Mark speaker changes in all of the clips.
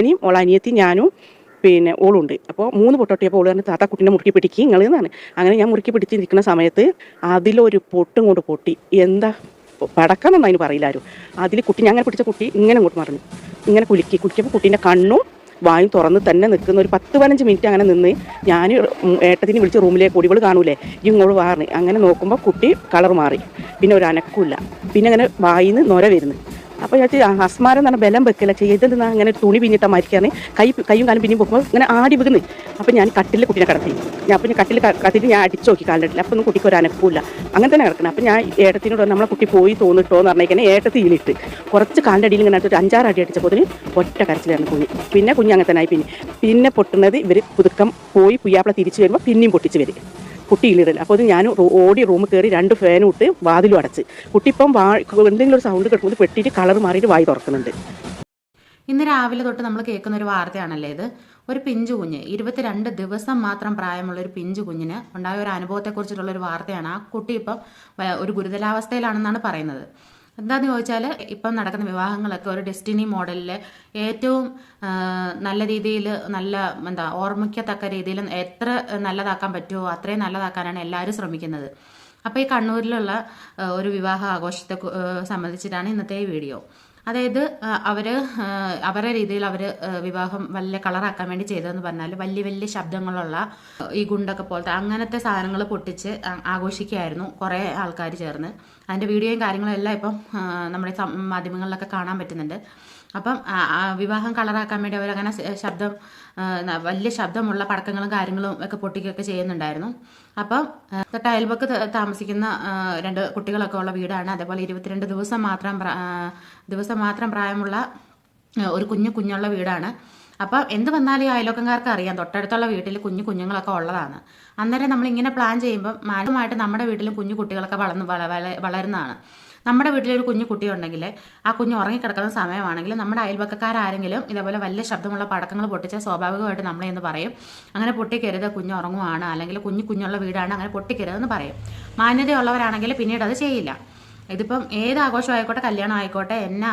Speaker 1: ഇനിയും ഓള അനിയത്തി ഞാനും പിന്നെ ഓളുണ്ട്. അപ്പോൾ മൂന്ന് പൊട്ടോട്ടിയപ്പോൾ ഓൾ പറഞ്ഞു താത്ത കുട്ടീനെ മുറുക്കി പിടിക്കുക നിങ്ങൾ എന്നാണ് അങ്ങനെ ഞാൻ മുറുക്കി പിടിച്ച് നിൽക്കുന്ന സമയത്ത് അതിലൊരു പൊട്ടും കൊണ്ട് പൊട്ടി. എന്താ? പടക്കണമെന്ന് അതിന് പറയില്ലാരും അതിൽ കുട്ടി ഞാൻ അങ്ങനെ പിടിച്ച കുട്ടി ഇങ്ങനെ അങ്ങോട്ട് മറിഞ്ഞു. ഇങ്ങനെ കുലുക്കി. കുലുക്കിയപ്പോൾ കുട്ടീന്റെ കണ്ണും വായും തുറന്ന് തന്നെ നിൽക്കുന്ന ഒരു പത്ത് പതിനഞ്ച് മിനിറ്റ് അങ്ങനെ നിന്ന് ഞാൻ ഏട്ടത്തിന് വിളിച്ച് റൂമിലേക്ക് ഓടി. ഇവൾ കാണൂലേ? ഈ ഇങ്ങോട്ട് വാറിന് അങ്ങനെ നോക്കുമ്പോൾ കുട്ടി കളർ മാറി. പിന്നെ ഒരു അനക്കില്ല. പിന്നെ അങ്ങനെ വായിന്ന് നൊര വരുന്നു. അപ്പോൾ ഞാൻ അസ്മാരം എന്ന് പറഞ്ഞാൽ ബലം വെക്കില്ല ചെയ്തെന്ന് അങ്ങനെ തുണി പിന്നിട്ട് മരിക്കാന്ന്. കൈ കൈയും കാലും പിന്നെയും പോകുമ്പോൾ ഇങ്ങനെ ആടി വെക്കുന്നു അപ്പോൾ ഞാൻ കട്ടിൽ കുട്ടിനെ കിടത്തി. ഞാൻ അപ്പോൾ ഞാൻ കട്ടിൽ കത്തിട്ട് ഞാൻ അടിച്ചു നോക്കി കാലിട്ടില്ല അപ്പോൾ ഒന്നും കുട്ടിക്ക് ഒരു അനക്കൂല അങ്ങനെ തന്നെ കിടക്കണം അപ്പോൾ ഞാൻ ഏട്ടത്തിനോട് നമ്മളെ കുട്ടി പോയി തോന്നിട്ടോ എന്ന് പറഞ്ഞാൽ ഏട്ടത്തി ഇലിട്ട് കുറച്ച് കാലിന്റെ അടിയിൽ ഇങ്ങനെ ഒരു അഞ്ചാറ് അടി അടിച്ചപ്പോൾ ഒറ്റ കരച്ചിലാണ് കുഞ്ഞ്. പിന്നെ കുഞ്ഞ് അങ്ങനെ തന്നെ ആയി. പിന്നെ പിന്നെ പൊട്ടുന്നത് ഇവർ പുതുക്കം പോയി പുയ്യാപ്പിള തിരിച്ചു വരുമ്പോൾ പിന്നെയും പൊട്ടിച്ച് വരും. കുട്ടി അപ്പോൾ ഞാൻ ഓടി റൂമിൽ കയറി രണ്ട് ഫാനും ഇട്ട് വാതിലും അടച്ച്. കുട്ടി ഇപ്പം എന്തെങ്കിലും ഒരു സൗണ്ട് കിട്ടുമ്പോൾ പെട്ടിട്ട് കളർ മാറിയിട്ട് വായി തുറക്കുന്നുണ്ട്.
Speaker 2: ഇന്ന് രാവിലെ തൊട്ട് നമ്മൾ കേൾക്കുന്ന ഒരു വാർത്തയാണല്ലേ ഇത്? ഒരു പിഞ്ചു കുഞ്ഞ് ഇരുപത്തിരണ്ട് ദിവസം മാത്രം പ്രായമുള്ള ഒരു പിഞ്ചു കുഞ്ഞിന് ഉണ്ടായ ഒരു അനുഭവത്തെക്കുറിച്ചിട്ടുള്ള ഒരു വാർത്തയാണ് ആ കുട്ടി ഇപ്പം ഒരു ഗുരുതരാവസ്ഥയിലാണെന്നാണ് പറയുന്നത്. എന്താന്ന് ചോദിച്ചാൽ ഇപ്പം നടക്കുന്ന വിവാഹങ്ങളൊക്കെ ഒരു ഡെസ്റ്റിനി മോഡലിൽ ഏറ്റവും നല്ല രീതിയിൽ നല്ല എന്താ ഓർമ്മിക്കത്തക്ക രീതിയിൽ എത്ര നല്ലതാക്കാൻ പറ്റുമോ അത്രയും നല്ലതാക്കാനാണ് എല്ലാവരും ശ്രമിക്കുന്നത്. അപ്പോൾ ഈ കണ്ണൂരിലുള്ള ഒരു വിവാഹ ആഘോഷത്തെ സംബന്ധിച്ചിട്ടാണ് ഇന്നത്തെ വീഡിയോ. അതായത് അവർ അവർ അവരുടെ രീതിയിൽ അവർ വിവാഹം വല്ല കളറാക്കാൻ വേണ്ടി ചെയ്തതെന്ന് പറഞ്ഞാൽ വലിയ വലിയ ശബ്ദങ്ങളുള്ള ഈ ഗുണ്ടൊക്കെ പോലത്തെ അങ്ങനത്തെ സാധനങ്ങൾ പൊട്ടിച്ച് ആഘോഷിക്കുകയായിരുന്നു കുറേ ആൾക്കാർ ചേർന്ന്. അതിന്റെ വീഡിയോയും കാര്യങ്ങളും എല്ലാം ഇപ്പം നമ്മുടെ മാധ്യമങ്ങളിലൊക്കെ കാണാൻ പറ്റുന്നുണ്ട്. അപ്പം വിവാഹം കളറാക്കാൻ വേണ്ടി അവരങ്ങനെ ശബ്ദം വലിയ ശബ്ദമുള്ള പടക്കങ്ങളും കാര്യങ്ങളും ഒക്കെ പൊട്ടിക്കുകയൊക്കെ ചെയ്യുന്നുണ്ടായിരുന്നു. അപ്പം തൊട്ട് അയൽവക്ക് താമസിക്കുന്ന രണ്ട് കുട്ടികളൊക്കെ ഉള്ള വീടാണ്. അതേപോലെ ഇരുപത്തിരണ്ട് ദിവസം മാത്രം ദിവസം മാത്രം പ്രായമുള്ള ഒരു കുഞ്ഞു കുഞ്ഞുള്ള വീടാണ്. അപ്പം എന്ത് വന്നാലും ഈ അയൽവക്കംകാർക്ക് അറിയാം. തൊട്ടടുത്തുള്ള വീട്ടിൽ കുഞ്ഞു കുഞ്ഞുങ്ങളൊക്കെ ഉള്ളതാണ്. അന്നേരം നമ്മൾ ഇങ്ങനെ പ്ലാൻ ചെയ്യുമ്പോൾ മാനുമായിട്ട് നമ്മുടെ വീട്ടിലും കുഞ്ഞു കുട്ടികളൊക്കെ വളർന്ന് വള- വള- വളരുന്നതാണ്. നമ്മുടെ വീട്ടിലൊരു കുഞ്ഞു കുട്ടി ഉണ്ടെങ്കിൽ ആ കുഞ്ഞ് ഉറങ്ങിക്കിടക്കുന്ന സമയമാണെങ്കിൽ നമ്മുടെ അയൽപക്കക്കാരെങ്കിലും ഇതേപോലെ വലിയ ശബ്ദമുള്ള പടക്കങ്ങൾ പൊട്ടിച്ചാൽ സ്വാഭാവികമായിട്ട് നമ്മളെ എന്ന് പറയും. അങ്ങനെ പൊട്ടിക്കരുത് കുഞ്ഞ് ഉറങ്ങുവാണ്. അല്ലെങ്കിൽ കുഞ്ഞു കുഞ്ഞുള്ള വീടാണ്. അങ്ങനെ പൊട്ടിക്കരുതെന്ന് പറയും. മാന്യതയുള്ളവരാണെങ്കിൽ പിന്നീട് അത് ചെയ്യില്ല. ഇതിപ്പം ഏത് ആഘോഷം ആയിക്കോട്ടെ കല്യാണം ആയിക്കോട്ടെ എന്നാ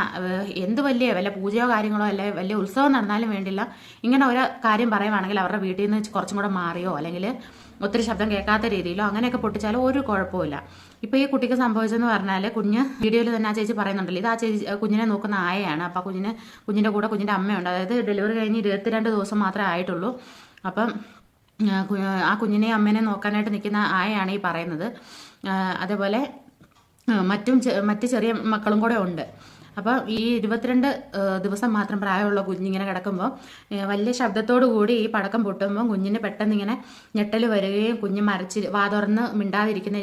Speaker 2: എന്ത് വലിയ വല്ല പൂജയോ കാര്യങ്ങളോ അല്ലെ വലിയ ഉത്സവം നടന്നാലും വേണ്ടില്ല. ഇങ്ങനെ ഒരു കാര്യം പറയുവാണെങ്കിൽ അവരുടെ വീട്ടിൽ നിന്ന് കുറച്ചും കൂടെ മാറിയോ അല്ലെങ്കിൽ ഒത്തിരി ശബ്ദം കേൾക്കാത്ത രീതിയിലോ അങ്ങനെയൊക്കെ പൊട്ടിച്ചാലോ ഒരു കുഴപ്പമില്ല ഇപ്പൊ ഈ കുട്ടിക്ക് സംഭവിച്ചെന്ന് പറഞ്ഞാൽ കുഞ്ഞ് വീഡിയോയിൽ തന്നെ ആ ചേച്ചി പറയുന്നുണ്ടല്ലോ ഇത് ആ ചേച്ചി കുഞ്ഞിനെ നോക്കുന്ന ആയയാണ് അപ്പോൾ കുഞ്ഞിന് കുഞ്ഞിന്റെ കൂടെ കുഞ്ഞിന്റെ അമ്മയുണ്ട്. അതായത് ഡെലിവറി കഴിഞ്ഞ് ഇരുപത്തിരണ്ട് ദിവസം മാത്രമേ ആയിട്ടുള്ളൂ. അപ്പം ആ, കുഞ്ഞിനെ അമ്മേനെ നോക്കാനായിട്ട് നിൽക്കുന്ന ആയയാണ് ഈ പറയുന്നത്. അതേപോലെ മറ്റും മറ്റ് ചെറിയ മക്കളും കൂടെ ഉണ്ട്. അപ്പം ഈ ഇരുപത്തിരണ്ട് ദിവസം മാത്രം പ്രായമുള്ള കുഞ്ഞിങ്ങനെ കിടക്കുമ്പോൾ വലിയ ശബ്ദത്തോടു കൂടി ഈ പടക്കം പൊട്ടുമ്പോൾ കുഞ്ഞിന് പെട്ടെന്ന് ഇങ്ങനെ ഞെട്ടൽ വരികയും കുഞ്ഞ് മരച്ച് വാതുറന്ന് മിണ്ടാതിരിക്കുന്ന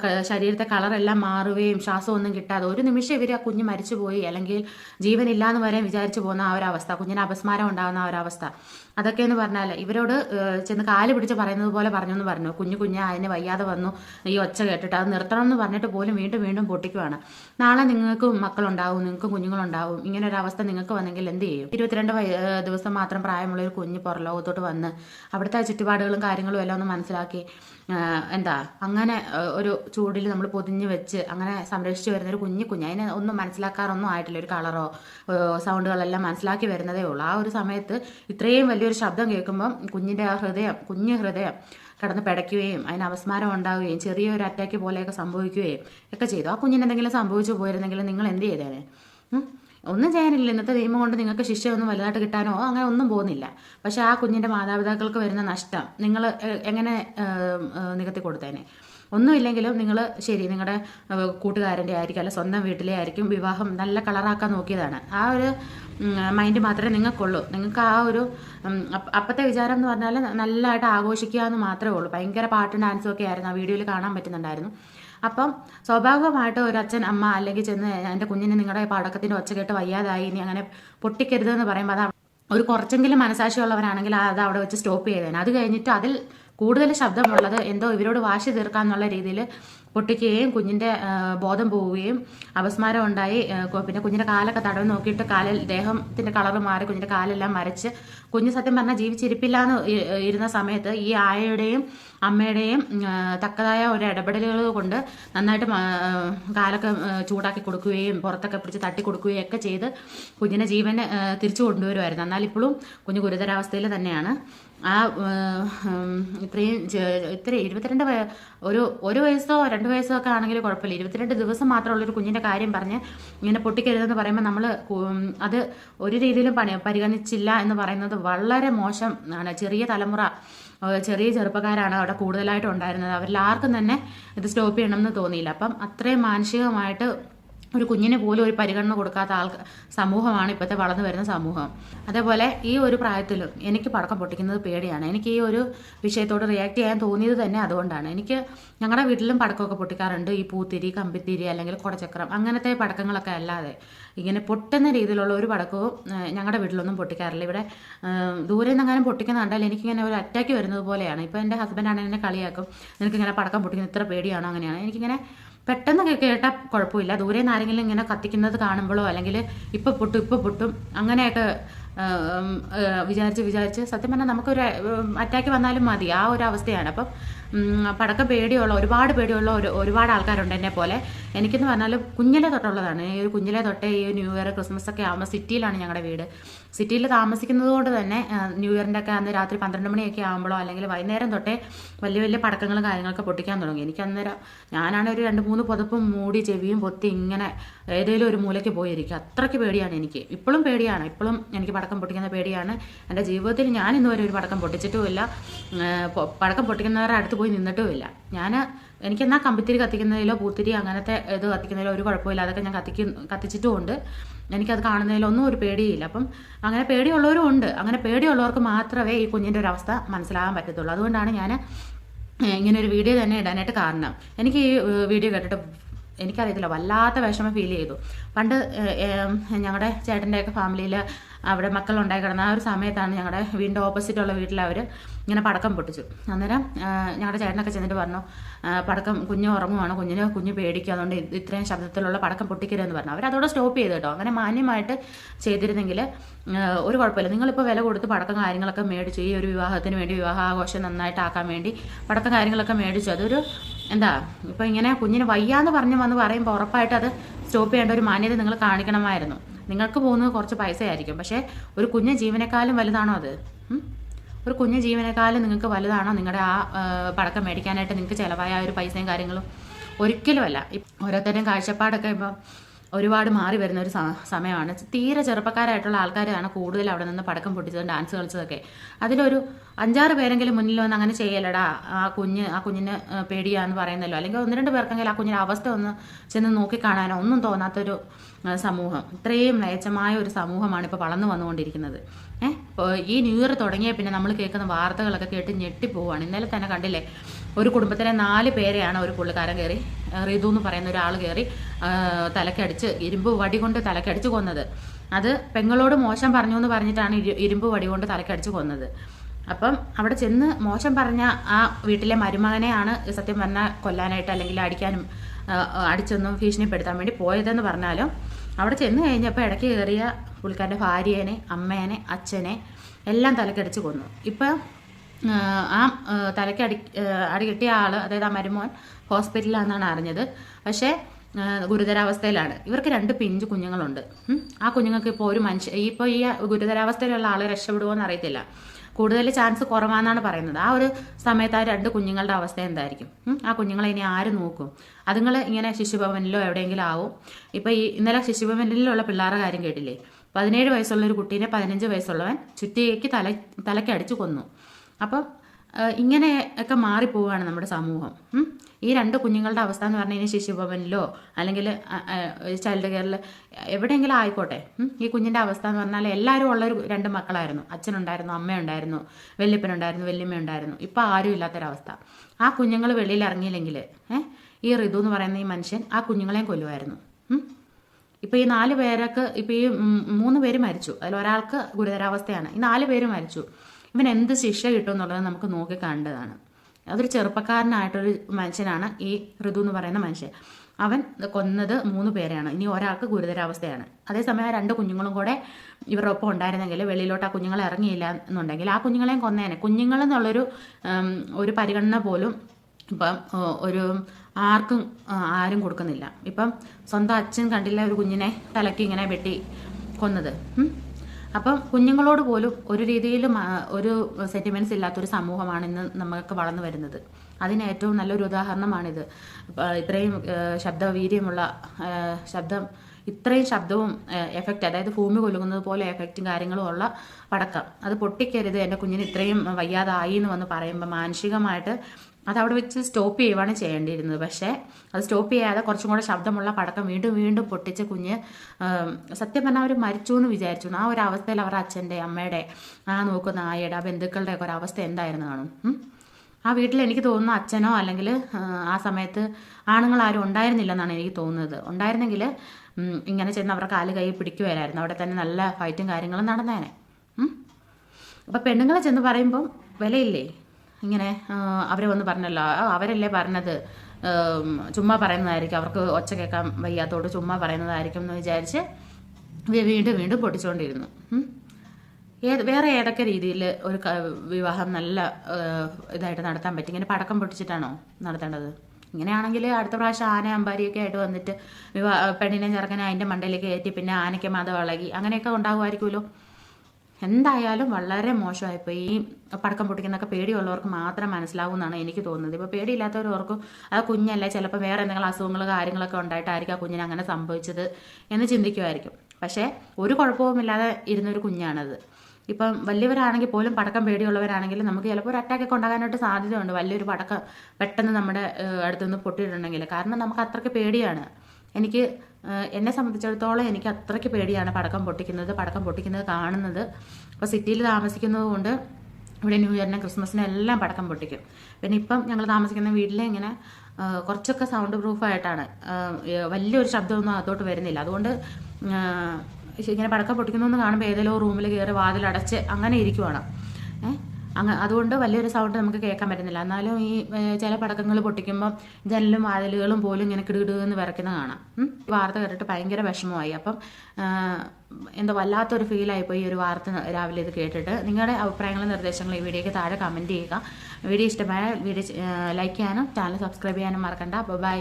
Speaker 2: ക- ശരീരത്തെ കളറെല്ലാം മാറുകയും ശ്വാസമൊന്നും കിട്ടാതെ ഒരു നിമിഷം ഇവർ ആ കുഞ്ഞ് മരിച്ചു പോയി അല്ലെങ്കിൽ ജീവനില്ലാന്ന് വരെ വിചാരിച്ചു പോകുന്ന ആ ഒരു അവസ്ഥ കുഞ്ഞിന് അപസ്മാരം ഉണ്ടാകുന്ന ആ ഒരു അവസ്ഥ. അതൊക്കെ എന്ന് പറഞ്ഞാൽ ഇവരോട് ചെന്ന് കാൽ പിടിച്ച് പറയുന്നത് പോലെ പറഞ്ഞു എന്ന് പറഞ്ഞു. കുഞ്ഞു കുഞ്ഞ് അതിന് വയ്യാതെ വന്നു. ഈ ഒച്ച കേട്ടിട്ട് അത് നിർത്തണം എന്ന് പറഞ്ഞിട്ട് പോലും വീണ്ടും വീണ്ടും പൊട്ടിക്കുവാണ്. നാളെ നിങ്ങൾക്ക് മക്കളുണ്ടാവും നിങ്ങൾക്ക് കുഞ്ഞുങ്ങളുണ്ടാവും. ഇങ്ങനെ ഒരു അവസ്ഥ നിങ്ങൾക്ക് വന്നെങ്കിൽ എന്ത് ചെയ്യും? ഇരുപത്തിരണ്ട് ദിവസം മാത്രം പ്രായമുള്ള ഒരു കുഞ്ഞ് പുറലോകത്തോട്ട് വന്ന് അവിടുത്തെ ചുറ്റുപാടുകളും കാര്യങ്ങളും എല്ലാം ഒന്ന് മനസ്സിലാക്കി എന്താ അങ്ങനെ ഒരു ചൂടിൽ നമ്മൾ പൊതിഞ്ഞ് വെച്ച് അങ്ങനെ സംരക്ഷിച്ച് വരുന്ന ഒരു കുഞ്ഞു കുഞ്ഞ്. അതിനെ ഒന്നും മനസ്സിലാക്കാറൊന്നും ആയിട്ടില്ല. ഒരു കളറോ സൗണ്ടുകളെല്ലാം മനസ്സിലാക്കി വരുന്നതേ ഉള്ളൂ. ആ ഒരു സമയത്ത് ഇത്രയും വലിയൊരു ശബ്ദം കേൾക്കുമ്പം കുഞ്ഞിന്റെ ആ ഹൃദയം കുഞ്ഞു ഹൃദയം കിടന്ന് പിടയ്ക്കുകയും അതിന് അവസ്മാരം ഉണ്ടാവുകയും ചെറിയൊരു അറ്റാക്ക് പോലെയൊക്കെ സംഭവിക്കുകയും ഒക്കെ ചെയ്തു. ആ കുഞ്ഞിന് എന്തെങ്കിലും സംഭവിച്ചു പോയിരുന്നെങ്കിൽ നിങ്ങൾ എന്ത് ചെയ്തേനെ? ഒന്നും ചെയ്യാനില്ല. ഇന്നത്തെ നിയമം കൊണ്ട് നിങ്ങൾക്ക് ശിക്ഷ ഒന്നും വലുതായിട്ട് കിട്ടാനോ അങ്ങനെ ഒന്നും പോകുന്നില്ല. പക്ഷെ ആ കുഞ്ഞിന്റെ മാതാപിതാക്കൾക്ക് വരുന്ന നഷ്ടം നിങ്ങൾ എങ്ങനെ നികത്തി കൊടുത്തേനെ? ഒന്നുമില്ലെങ്കിലും നിങ്ങൾ ശരി നിങ്ങളുടെ കൂട്ടുകാരന്റെ ആയിരിക്കും അല്ല സ്വന്തം വീട്ടിലെ ആയിരിക്കും വിവാഹം നല്ല കളറാക്കാൻ നോക്കിയതാണ്. ആ ഒരു മൈൻഡ് മാത്രമേ നിങ്ങൾക്കുള്ളൂ. നിങ്ങൾക്ക് ആ ഒരു അപ്പോഴത്തെ വിചാരം എന്ന് പറഞ്ഞാൽ നല്ലതായിട്ട് ആഘോഷിക്കുക എന്ന് മാത്രമേ ഉള്ളൂ. ഭയങ്കര പാട്ടും ഡാൻസും ഒക്കെ ആയിരുന്നു. ആ വീഡിയോയിൽ കാണാൻ പറ്റുന്നുണ്ടായിരുന്നു. അപ്പം സ്വാഭാവികമായിട്ട് ഒരു അച്ഛൻ അമ്മ അല്ലെങ്കിൽ ചെന്ന് എന്റെ കുഞ്ഞിന് നിങ്ങളുടെ പടക്കത്തിന്റെ ഒച്ച കേട്ട് വയ്യാതായി ഇനി അങ്ങനെ പൊട്ടിക്കരുതെന്ന് പറയുമ്പോൾ അത് ഒരു കുറച്ചെങ്കിലും മനസാക്ഷിയുള്ളവരാണെങ്കിൽ അത് അവിടെ വെച്ച് സ്റ്റോപ്പ് ചെയ്തേനെ. അത് കഴിഞ്ഞിട്ട് അതിൽ കൂടുതൽ ശബ്ദമുള്ളത് എന്തോ ഇവരോട് വാശി തീർക്കാന്നുള്ള രീതിയിൽ പൊട്ടിക്കുകയും കുഞ്ഞിന്റെ ബോധം പോവുകയും അപസ്മാരം ഉണ്ടായി. പിന്നെ കുഞ്ഞിന്റെ കാലൊക്കെ തടവ് നോക്കിയിട്ട് കാലിൽ ദേഹത്തിന്റെ കളർ മാറി കുഞ്ഞിന്റെ കാലെല്ലാം മരച്ച് കുഞ്ഞ് സത്യം പറഞ്ഞാൽ ജീവിച്ചിരിപ്പില്ല എന്ന് ഇരുന്ന സമയത്ത് ഈ ആയയുടെയും അമ്മയുടെയും തക്കതായ ഒരു ഇടപെടലുകൾ കൊണ്ട് നന്നായിട്ട് കാലൊക്കെ ചൂടാക്കി കൊടുക്കുകയും പുറത്തൊക്കെ പിടിച്ച് തട്ടി കൊടുക്കുകയും ഒക്കെ ചെയ്ത് കുഞ്ഞിനെ ജീവന് തിരിച്ചു കൊണ്ടുവരുമായിരുന്നു. എന്നാൽ ഇപ്പോഴും കുഞ്ഞ് ഗുരുതരാവസ്ഥയിൽ തന്നെയാണ്. ആ ഇത്രയും ഇത്രയും ഇത്ര ഇരുപത്തിരണ്ട് ഒരു ഒരു വയസ്സോ രണ്ട് വയസ്സോ ഒക്കെ ആണെങ്കിൽ കുഴപ്പമില്ല. ഇരുപത്തിരണ്ട് ദിവസം മാത്രമുള്ള ഒരു കുഞ്ഞിന്റെ കാര്യം പറഞ്ഞ് ഇങ്ങനെ പൊട്ടിക്കരുതെന്ന് പറയുമ്പോൾ നമ്മൾ അത് ഒരു രീതിയിലും പണി പരിഗണിച്ചില്ല എന്ന് പറയുന്നത് വളരെ മോശം ആണ്. ചെറിയ തലമുറ ചെറിയ ചെറുപ്പക്കാരാണ് അവിടെ കൂടുതലായിട്ട് ഉണ്ടായിരുന്നത്. അവരിൽ ആർക്കും തന്നെ ഇത് സ്റ്റോപ്പ് ചെയ്യണമെന്ന് തോന്നിയില്ല. അപ്പം അത്രയും മാനസികമായിട്ട് ഒരു കുഞ്ഞിന് പോലും ഒരു പരിഗണന കൊടുക്കാത്ത ആൾ സമൂഹമാണ് ഇപ്പോഴത്തെ വളർന്നു വരുന്ന സമൂഹം. അതേപോലെ ഈ ഒരു പ്രായത്തിലും എനിക്ക് പടക്കം പൊട്ടിക്കുന്നത് പേടിയാണ്. എനിക്ക് ഈ ഒരു വിഷയത്തോട് റിയാക്ട് ചെയ്യാൻ തോന്നിയത് തന്നെ അതുകൊണ്ടാണ്. എനിക്ക് ഞങ്ങളുടെ വീട്ടിലും പടക്കമൊക്കെ പൊട്ടിക്കാറുണ്ട്. ഈ പൂത്തിരി കമ്പിത്തിരി അല്ലെങ്കിൽ കുടച്ചക്രം അങ്ങനത്തെ പടക്കങ്ങളൊക്കെ അല്ലാതെ ഇങ്ങനെ പൊട്ടുന്ന രീതിയിലുള്ള ഒരു പടക്കവും ഞങ്ങളുടെ വീട്ടിലൊന്നും പൊട്ടിക്കാറില്ല. ഇവിടെ ദൂരെ നിന്നെങ്ങാനും പൊട്ടിക്കുന്ന കണ്ടാൽ എനിക്കിങ്ങനെ ഒരു അറ്റാക്ക് വരുന്നത് പോലെയാണ്. ഇപ്പോൾ എന്റെ ഹസ്ബൻഡാണെങ്കിൽ എന്നെ കളിയാക്കും. നിനക്കിങ്ങനെ പടക്കം പൊട്ടിക്കുന്നത് ഇത്ര പേടിയാണോ അങ്ങനെയാണ്. എനിക്കിങ്ങനെ പെട്ടെന്ന് കേട്ടാൽ കുഴപ്പമില്ല. ദൂരെ നിന്ന് ആരെങ്കിലും ഇങ്ങനെ കത്തിക്കുന്നത് കാണുമ്പോഴോ അല്ലെങ്കിൽ ഇപ്പൊ പൊട്ടും ഇപ്പൊ പൊട്ടും അങ്ങനെയൊക്കെ വിചാരിച്ച് വിചാരിച്ച് സത്യം പറഞ്ഞാൽ നമുക്കൊരു അറ്റാക്ക് വന്നാലും മതി. ആ ഒരു അവസ്ഥയാണ്. അപ്പം പടക്കം പേടിയുള്ള ഒരുപാട് പേടിയുള്ള ഒരു ഒരുപാട് ആൾക്കാരുണ്ട് എന്നെ പോലെ. എനിക്കെന്ന് പറഞ്ഞാൽ കുഞ്ഞിലെ തൊട്ടുള്ളതാണ്. ഈ ഒരു കുഞ്ഞിലെ തൊട്ടേ ഈ ന്യൂ ഇയർ ക്രിസ്മസ് ഒക്കെ ആകുമ്പോൾ സിറ്റിയിലാണ് ഞങ്ങളുടെ വീട്. സിറ്റിയിൽ താമസിക്കുന്നത് കൊണ്ട് തന്നെ ന്യൂ ഇയറിന്റെ ഒക്കെ അന്ന് രാത്രി പന്ത്രണ്ട് മണിയൊക്കെ ആകുമ്പോഴോ അല്ലെങ്കിൽ വൈകുന്നേരം തൊട്ടേ വലിയ വലിയ പടക്കങ്ങളും കാര്യങ്ങളൊക്കെ പൊട്ടിക്കാൻ തുടങ്ങി. എനിക്ക് അന്നേരം ഞാനാണ് ഒരു രണ്ട് മൂന്ന് പുതപ്പും മൂടി ചെവിയും പൊത്തി ഇങ്ങനെ ഏതെങ്കിലും ഒരു മൂലയ്ക്ക് പോയിരിക്കും അത്രയ്ക്ക് പേടിയാണ് എനിക്ക്. ഇപ്പോഴും പേടിയാണ്. ഇപ്പോഴും എനിക്ക് പടക്കം പൊട്ടിക്കുന്ന പേടിയാണ്. എന്റെ ജീവിതത്തിൽ ഞാൻ ഇന്നുവരെ ഒരു പടക്കം പൊട്ടിച്ചിട്ടുമില്ല. പടക്കം പൊട്ടിക്കുന്നവരുടെ അടുത്ത് പോയി നിന്നിട്ടുമില്ല ഞാൻ എനിക്കെന്നാ കമ്പിത്തിരി കത്തിക്കുന്നതിലോ പൂത്തിരി അങ്ങനത്തെ ഇത് കത്തിക്കുന്നതിലോ ഒരു കുഴപ്പമില്ല അതൊക്കെ ഞാൻ കത്തിക്കും കത്തിച്ചിട്ടുമുണ്ട്. എനിക്കത് കാണുന്നതിലൊന്നും ഒരു പേടിയില്ല. അപ്പം അങ്ങനെ പേടിയുള്ളവരും ഉണ്ട് അങ്ങനെ പേടിയുള്ളവർക്ക് മാത്രമേ ഈ കുഞ്ഞിന്റെ ഒരു അവസ്ഥ മനസ്സിലാകാൻ പറ്റത്തുള്ളൂ. അതുകൊണ്ടാണ് ഞാൻ ഇങ്ങനെ ഒരു വീഡിയോ തന്നെ ഇടാനായിട്ട് കാരണം. എനിക്ക് ഈ വീഡിയോ കേട്ടിട്ട് എനിക്കറിയത്തില്ല. വല്ലാത്ത വിഷമം ഫീൽ ചെയ്തു. പണ്ട് ഞങ്ങളുടെ ചേട്ടന്റെയൊക്കെ ഫാമിലിയിൽ അവിടെ മക്കളുണ്ടായി കിടന്ന ആ ഒരു സമയത്താണ് ഞങ്ങളുടെ വീടിന്റെ ഓപ്പോസിറ്റുള്ള വീട്ടിൽ അവർ ഇങ്ങനെ പടക്കം പൊട്ടിച്ചു. അന്നേരം ഞങ്ങളുടെ ചേട്ടനൊക്കെ ചെന്നിട്ട് പറഞ്ഞു പടക്കം കുഞ്ഞ് ഉറങ്ങുവാണ് കുഞ്ഞിന് കുഞ്ഞ് പേടിക്കുക അതുകൊണ്ട് ഇത്രയും ശബ്ദത്തിലുള്ള പടക്കം പൊട്ടിക്കരുതെന്ന് പറഞ്ഞു. അവരതോടെ സ്റ്റോപ്പ് ചെയ്ത് കേട്ടോ. അങ്ങനെ മാന്യമായിട്ട് ചെയ്തിരുന്നെങ്കിൽ ഒരു കുഴപ്പമില്ല. നിങ്ങളിപ്പോൾ വില കൊടുത്ത് പടക്കം കാര്യങ്ങളൊക്കെ മേടിച്ചു ഈ ഒരു വിവാഹത്തിന് വേണ്ടി വിവാഹാഘോഷം നന്നായിട്ടാക്കാൻ വേണ്ടി പടക്കം കാര്യങ്ങളൊക്കെ മേടിച്ചു. അതൊരു എന്താ ഇപ്പം ഇങ്ങനെ കുഞ്ഞിന് വയ്യാന്ന് പറഞ്ഞു വന്ന് പറയുമ്പോൾ ഉറപ്പായിട്ട് അത് സ്റ്റോപ്പ് ചെയ്യേണ്ട ഒരു മാന്യത നിങ്ങൾ കാണിക്കണമായിരുന്നു. നിങ്ങൾക്ക് പോകുന്നത് കുറച്ച് പൈസയായിരിക്കും. പക്ഷേ ഒരു കുഞ്ഞ് ജീവനേക്കാളും വലുതാണോ അത്? ഒരു കുഞ്ഞ് ജീവനേക്കാളും നിങ്ങൾക്ക് വലുതാണോ നിങ്ങളുടെ ആ പടക്കം മേടിക്കാനായിട്ട് നിങ്ങൾക്ക് ചിലവായ ഒരു പൈസയും കാര്യങ്ങളും? ഒരിക്കലുമല്ല. ഓരോരുത്തരുടെയും കാഴ്ചപ്പാടൊക്കെ ഇപ്പം ഒരുപാട് മാറി വരുന്ന ഒരു സമയമാണ്. തീരെ ചെറുപ്പക്കാരായിട്ടുള്ള ആൾക്കാരാണ് കൂടുതൽ അവിടെ നിന്ന് പടക്കം പൊട്ടിച്ചതും ഡാൻസ് കളിച്ചതൊക്കെ. അതിലൊരു അഞ്ചാറ് പേരെങ്കിലും മുന്നിൽ വന്ന് അങ്ങനെ ചെയ്യലടാ ആ കുഞ്ഞ് ആ കുഞ്ഞിന് പേടിയാന്ന് പറയുന്നല്ലോ. അല്ലെങ്കിൽ ഒന്ന് രണ്ട് പേർക്കെങ്കിലും ആ കുഞ്ഞിന്റെ അവസ്ഥ ഒന്ന് ചെന്ന് നോക്കിക്കാണാനോ ഒന്നും തോന്നാത്തൊരു സമൂഹം. ഇത്രയും ലയച്ചമായ ഒരു സമൂഹമാണ് ഇപ്പോൾ വളർന്നു വന്നുകൊണ്ടിരിക്കുന്നത്. ഏഹ് ഈ ന്യൂ ഇയർ തുടങ്ങിയ പിന്നെ നമ്മൾ കേൾക്കുന്ന വാർത്തകളൊക്കെ കേട്ട് ഞെട്ടിപ്പോവാണ്. ഇന്നലെ തന്നെ കണ്ടില്ലേ ഒരു കുടുംബത്തിലെ നാല് പേരെയാണ് ഒരു പുള്ളിക്കാരൻ കയറി റിതു എന്ന് പറയുന്ന ഒരാൾ കയറി തലക്കടിച്ച് ഇരുമ്പ് വടി കൊണ്ട് തലക്കടിച്ച് കൊന്നത്. അത് പെങ്ങളോട് മോശം പറഞ്ഞു എന്ന് പറഞ്ഞിട്ടാണ് ഇരുമ്പ് വടി കൊണ്ട് തലക്കടിച്ച് കൊന്നത്. അപ്പം അവിടെ ചെന്ന് മോശം പറഞ്ഞ ആ വീട്ടിലെ മരുമകനെയാണ് സത്യം പറഞ്ഞാൽ കൊല്ലാനായിട്ട് അല്ലെങ്കിൽ അടിക്കാനും അടിച്ചൊന്നും ഭീഷണിപ്പെടുത്താൻ വേണ്ടി പോയതെന്ന് പറഞ്ഞാലും അവിടെ ചെന്ന് കഴിഞ്ഞപ്പോൾ ഇടയ്ക്ക് കയറിയ പുള്ളിക്കാരന്റെ ഭാര്യേനെ അമ്മേനെ അച്ഛനെ എല്ലാം തലക്കടിച്ച് കൊന്നു. ഇപ്പം ആ, തലയ്ക്ക് അടി അടികിട്ടിയ അടി കിട്ടിയ ആൾ അതായത് ആ മരുമോൻ ഹോസ്പിറ്റലിലാണെന്നാണ് അറിഞ്ഞത്. പക്ഷേ ഗുരുതരാവസ്ഥയിലാണ്. ഇവർക്ക് രണ്ട് പിഞ്ച് കുഞ്ഞുങ്ങളുണ്ട്. ആ കുഞ്ഞുങ്ങൾക്ക് ഇപ്പോൾ ഒരു മനുഷ്യ ഇപ്പോൾ ഈ ഗുരുതരാവസ്ഥയിലുള്ള ആളെ രക്ഷപ്പെടുമോ എന്ന് അറിയത്തില്ല. കൂടുതൽ ചാൻസ് കുറവാന്നാണ് പറയുന്നത്. ആ ഒരു സമയത്ത് ആ രണ്ട് കുഞ്ഞുങ്ങളുടെ അവസ്ഥ എന്തായിരിക്കും? ആ കുഞ്ഞുങ്ങളെ ഇനി ആര് നോക്കും? അതുങ്ങൾ ഇങ്ങനെ ശിശുഭവനിലോ എവിടെയെങ്കിലും ആവും? ഇപ്പോൾ ഈ ഇന്നലെ ശിശുഭവനിലുള്ള പിള്ളേരുടെ കാര്യം കേട്ടില്ലേ? പതിനേഴ് വയസ്സുള്ള ഒരു കുട്ടീനെ പതിനഞ്ച് വയസ്സുള്ളവൻ ചുറ്റിയേക്ക് തല തലയ്ക്ക് അടിച്ചു കൊന്നു. അപ്പം ഇങ്ങനെയൊക്കെ മാറിപ്പോവുകയാണ് നമ്മുടെ സമൂഹം. ഈ രണ്ട് കുഞ്ഞുങ്ങളുടെ അവസ്ഥ എന്ന് പറഞ്ഞു കഴിഞ്ഞാൽ ശിശുഭവനിലോ അല്ലെങ്കിൽ ചൈൽഡ് കെയറിൽ എവിടെയെങ്കിലും ആയിക്കോട്ടെ. ഈ കുഞ്ഞിന്റെ അവസ്ഥ എന്ന് പറഞ്ഞാൽ എല്ലാവരും ഉള്ളൊരു രണ്ട് മക്കളായിരുന്നു. അച്ഛനുണ്ടായിരുന്നു അമ്മയുണ്ടായിരുന്നു വല്യപ്പനുണ്ടായിരുന്നു വല്യമ്മയുണ്ടായിരുന്നു. ഇപ്പം ആരും ഇല്ലാത്തൊരവസ്ഥ. ആ കുഞ്ഞുങ്ങൾ വെളിയിൽ ഇറങ്ങിയില്ലെങ്കിൽ ഈ ഋതു എന്ന് പറയുന്ന ഈ മനുഷ്യൻ ആ കുഞ്ഞുങ്ങളെയും കൊല്ലുമായിരുന്നു. ഇപ്പോൾ ഈ നാല് പേരൊക്കെ ഇപ്പോൾ ഈ മൂന്ന് പേര് മരിച്ചു. അതിൽ ഒരാൾക്ക് ഗുരുതരാവസ്ഥയാണ്. ഈ നാല് പേര് മരിച്ചു. ഇവൻ എന്ത് ശിക്ഷ കിട്ടും എന്നുള്ളത് നമുക്ക് നോക്കി കണ്ടതാണ്. അതൊരു ചെറുപ്പക്കാരനായിട്ടൊരു മനുഷ്യനാണ് ഈ ഋതു എന്ന് പറയുന്ന മനുഷ്യൻ. അവൻ കൊന്നത് മൂന്ന് പേരെയാണ്. ഇനി ഒരാൾക്ക് ഗുരുതരാവസ്ഥയാണ്. അതേസമയം ആ രണ്ട് കുഞ്ഞുങ്ങളും കൂടെ ഇവരുടെ ഒപ്പം ഉണ്ടായിരുന്നെങ്കിൽ വെളിയിലോട്ട് ആ കുഞ്ഞുങ്ങളെ ഇറങ്ങിയില്ല എന്നുണ്ടെങ്കിൽ ആ കുഞ്ഞുങ്ങളെയും കൊന്നേനെ. കുഞ്ഞുങ്ങളെന്നുള്ളൊരു ഒരു പരിഗണന പോലും ഇപ്പം ഒരു ആർക്കും ആരും കൊടുക്കുന്നില്ല. ഇപ്പം സ്വന്തം അച്ഛൻ കണ്ടില്ല ഒരു കുഞ്ഞിനെ തലക്ക് ഇങ്ങനെ വെട്ടി കൊന്നത്. അപ്പം കുഞ്ഞുങ്ങളോട് പോലും ഒരു രീതിയിലും ഒരു സെന്റിമെന്റ്സ് ഇല്ലാത്തൊരു സമൂഹമാണ് ഇന്ന് നമുക്ക് വളർന്നു വരുന്നത്. അതിന് ഏറ്റവും നല്ലൊരു ഉദാഹരണമാണിത്. ഇത്രയും ശബ്ദവീര്യമുള്ള ശബ്ദം ഇത്രയും ശബ്ദവും എഫക്റ്റ് അതായത് ഭൂമി കൊല്ലുന്നത് പോലെ എഫക്റ്റും കാര്യങ്ങളും ഉള്ള പടക്കം. അത് പൊട്ടിക്കരുത്. എന്റെ കുഞ്ഞിന് ഇത്രയും വയ്യാതായി എന്ന് വന്ന് പറയുമ്പോൾ മാനസികമായിട്ട് അത് അവിടെ വെച്ച് സ്റ്റോപ്പ് ചെയ്യുവാണ് ചെയ്യേണ്ടിയിരുന്നത്. പക്ഷേ അത് സ്റ്റോപ്പ് ചെയ്യാതെ കുറച്ചും കൂടെ ശബ്ദമുള്ള പടക്കം വീണ്ടും വീണ്ടും പൊട്ടിച്ച് കുഞ്ഞ് സത്യം പറഞ്ഞാൽ അവർ മരിച്ചു എന്ന് വിചാരിച്ചു. ആ ഒരു അവസ്ഥയിൽ അവരുടെ അച്ഛന്റെ അമ്മയുടെ ആ നോക്കുന്ന ആയയുടെ ആ ബന്ധുക്കളുടെ ഒക്കെ ഒരു അവസ്ഥ എന്തായിരുന്നു കാണും? ആ വീട്ടിൽ എനിക്ക് തോന്നുന്നു അച്ഛനോ അല്ലെങ്കിൽ ആ സമയത്ത് ആണുങ്ങൾ ആരും ഉണ്ടായിരുന്നില്ലെന്നാണ് എനിക്ക് തോന്നുന്നത്. ഉണ്ടായിരുന്നെങ്കിൽ ഇങ്ങനെ ചെന്ന് അവരുടെ കാൽ കൈ പിടിക്കുമായിരുന്നു അവിടെ തന്നെ നല്ല ഫൈറ്റും കാര്യങ്ങളും നടന്നേനെ. അപ്പം പെണ്ണുങ്ങളെ ചെന്ന് പറയുമ്പം വിലയില്ലേ? ഇങ്ങനെ അവർ വന്ന് പറഞ്ഞല്ലോ അവരല്ലേ പറഞ്ഞത്. ചുമ്മാ പറയുന്നതായിരിക്കും. അവർക്ക് ഒച്ച കേൾക്കാൻ വയ്യാത്തോട് ചുമ്മാ പറയുന്നതായിരിക്കും എന്ന് വിചാരിച്ച് വീണ്ടും വീണ്ടും പൊട്ടിച്ചുകൊണ്ടിരുന്നു ഏത് വേറെ ഏതൊക്കെ രീതിയിൽ ഒരു വിവാഹം നല്ല ഇതായിട്ട് നടത്താൻ പറ്റും? ഇങ്ങനെ പടക്കം പൊട്ടിച്ചിട്ടാണോ നടത്തേണ്ടത്? ഇങ്ങനെയാണെങ്കിൽ അടുത്ത പ്രാവശ്യം ആന അമ്പാരിയൊക്കെ ആയിട്ട് വന്നിട്ട് വിവാഹ പെണ്ണിനെ ചെറുക്കനെ അതിന്റെ മണ്ടയിലേക്ക് കയറ്റി പിന്നെ ആനയ്ക്ക് മാത വളകി അങ്ങനെയൊക്കെ ഉണ്ടാകുമായിരിക്കുമല്ലോ എന്തായാലും വളരെ മോശമായിപ്പോയി ഈ പടക്കം പൊട്ടിക്കുന്നൊക്കെ പേടിയുള്ളവർക്ക് മാത്രം മനസ്സിലാവും എന്നാണ് എനിക്ക് തോന്നുന്നത്. ഇപ്പോൾ പേടിയില്ലാത്തവർക്ക് ആ കുഞ്ഞല്ലേ ചിലപ്പോൾ വേറെ എന്തെങ്കിലും അസുഖങ്ങൾ കാര്യങ്ങളൊക്കെ ഉണ്ടായിട്ടായിരിക്കും ആ കുഞ്ഞിന് അങ്ങനെ സംഭവിച്ചത് എന്ന് ചിന്തിക്കുമായിരിക്കും. പക്ഷേ ഒരു കുഴപ്പവുമില്ലാതെ ഇരുന്നൊരു കുഞ്ഞാണത്. ഇപ്പം വലിയവരാണെങ്കിൽ പോലും പടക്കം പേടിയുള്ളവരാണെങ്കിൽ നമുക്ക് ചിലപ്പോൾ ഒരു അറ്റാക്ക് ഒക്കെ ഉണ്ടാകാനായിട്ട് സാധ്യതയുണ്ട്. വലിയൊരു പടക്കം പെട്ടെന്ന് നമ്മുടെ അടുത്തുനിന്ന് പൊട്ടിയിട്ടുണ്ടെങ്കിൽ. കാരണം നമുക്ക് അത്രയ്ക്ക് പേടിയാണ്. എനിക്ക് എന്നെ സംബന്ധിച്ചിടത്തോളം എനിക്ക് അത്രയ്ക്ക് പേടിയാണ് പടക്കം പൊട്ടിക്കുന്നത് പടക്കം പൊട്ടിക്കുന്നത് കാണുന്നത്. അപ്പോൾ സിറ്റിയിൽ താമസിക്കുന്നത് കൊണ്ട് ഇവിടെ ന്യൂ ഇയറിനും ക്രിസ്മസിനും എല്ലാം പടക്കം പൊട്ടിക്കും. പിന്നെ ഇപ്പം ഞങ്ങൾ താമസിക്കുന്ന വീട്ടിലെ ഇങ്ങനെ കുറച്ചൊക്കെ സൗണ്ട് പ്രൂഫായിട്ടാണ്. വലിയൊരു ശബ്ദമൊന്നും അതോട്ട് വരുന്നില്ല. അതുകൊണ്ട് ഇങ്ങനെ പടക്കം പൊട്ടിക്കുന്നതെന്ന് കാണുമ്പോൾ ഏതെങ്കിലും റൂമിൽ കയറി വാതിലടച്ച് അങ്ങനെ ഇരിക്കുവാണ്. ഏഹ് അങ്ങ് അതുകൊണ്ട് വലിയൊരു സൗണ്ട് നമുക്ക് കേൾക്കാൻ പറ്റുന്നില്ല. എന്നാലും ഈ ചില പടക്കങ്ങൾ പൊട്ടിക്കുമ്പോൾ ജനലും വാതിലുകളും പോലും ഇങ്ങനെ കിടുകിടുന്ന് വിറയ്ക്കുന്ന കാണാം. വാർത്ത കേട്ടിട്ട് ഭയങ്കര വിഷമമായി. അപ്പം എന്തോ വല്ലാത്തൊരു ഫീലായിപ്പോയി ഈ ഒരു വാർത്ത രാവിലെ ഇത് കേട്ടിട്ട്. നിങ്ങളുടെ അഭിപ്രായങ്ങളും നിർദ്ദേശങ്ങളും ഈ വീഡിയോയ്ക്ക് താഴെ കമന്റ് ചെയ്യുക. വീഡിയോ ഇഷ്ടമായ വീഡിയോ ലൈക്ക് ചെയ്യാനും ചാനൽ സബ്സ്ക്രൈബ് ചെയ്യാനും മറക്കണ്ട. അപ്പോൾ ബൈ